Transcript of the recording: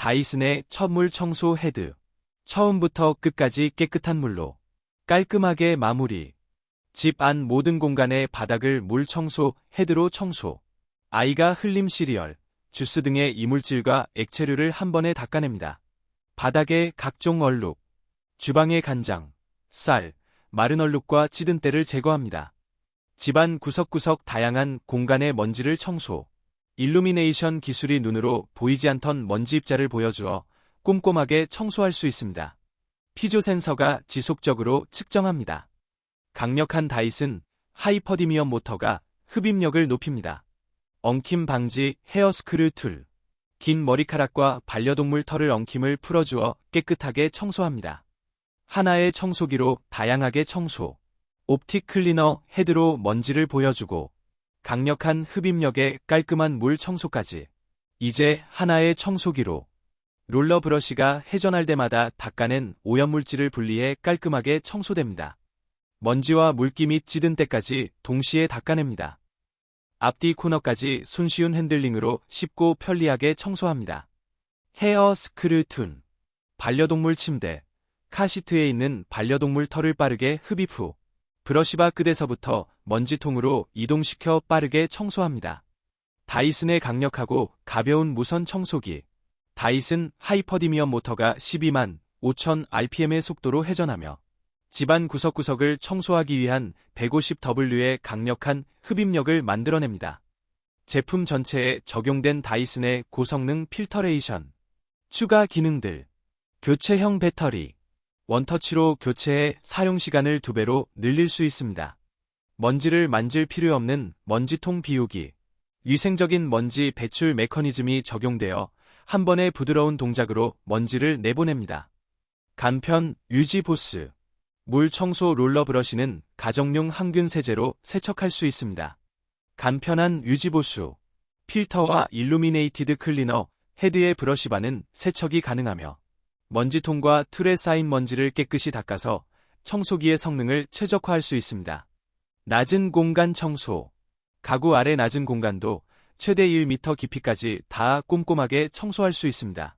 다이슨의 첫물 청소 헤드. 처음부터 끝까지 깨끗한 물로 깔끔하게 마무리. 집 안 모든 공간의 바닥을 물 청소, 헤드로 청소. 아이가 흘림 시리얼, 주스 등의 이물질과 액체류를 한 번에 닦아냅니다. 바닥에 각종 얼룩, 주방의 간장, 쌀, 마른 얼룩과 찌든 때를 제거합니다. 집안 구석구석 다양한 공간의 먼지를 청소. 일루미네이션 기술이 눈으로 보이지 않던 먼지 입자를 보여주어 꼼꼼하게 청소할 수 있습니다. 피조 센서가 지속적으로 측정합니다. 강력한 다이슨 하이퍼디미엄 모터가 흡입력을 높입니다. 엉킴 방지 헤어 스크류 툴. 긴 머리카락과 반려동물 털을 엉킴을 풀어주어 깨끗하게 청소합니다. 하나의 청소기로 다양하게 청소. 옵틱 클리너 헤드로 먼지를 보여주고 강력한 흡입력의 깔끔한 물 청소까지. 이제 하나의 청소기로 롤러 브러쉬가 회전할 때마다 닦아낸 오염물질을 분리해 깔끔하게 청소됩니다. 먼지와 물기 및 찌든 때까지 동시에 닦아냅니다. 앞뒤 코너까지 손쉬운 핸들링으로 쉽고 편리하게 청소합니다. 헤어 스크류 툰 반려동물 침대 카시트에 있는 반려동물 털을 빠르게 흡입 후 브러쉬바 끝에서부터 먼지통으로 이동시켜 빠르게 청소합니다. 다이슨의 강력하고 가벼운 무선 청소기 다이슨 하이퍼디미엄 모터가 12만 5천 rpm의 속도로 회전하며 집안 구석구석을 청소하기 위한 150W의 강력한 흡입력을 만들어냅니다. 제품 전체에 적용된 다이슨의 고성능 필터레이션, 추가 기능들, 교체형 배터리, 원터치로 교체해 사용 시간을 두배로 늘릴 수 있습니다. 먼지를 만질 필요 없는 먼지통 비우기, 위생적인 먼지 배출 메커니즘이 적용되어 한 번의 부드러운 동작으로 먼지를 내보냅니다. 간편 유지 보스 물 청소 롤러 브러쉬는 가정용 항균 세제로 세척할 수 있습니다. 간편한 유지 보수 필터와 일루미네이티드 클리너 헤드의 브러쉬바는 세척이 가능하며 먼지통과 틀에 쌓인 먼지를 깨끗이 닦아서 청소기의 성능을 최적화할 수 있습니다. 낮은 공간 청소 가구 아래 낮은 공간도 최대 1m 깊이까지 다 꼼꼼하게 청소할 수 있습니다.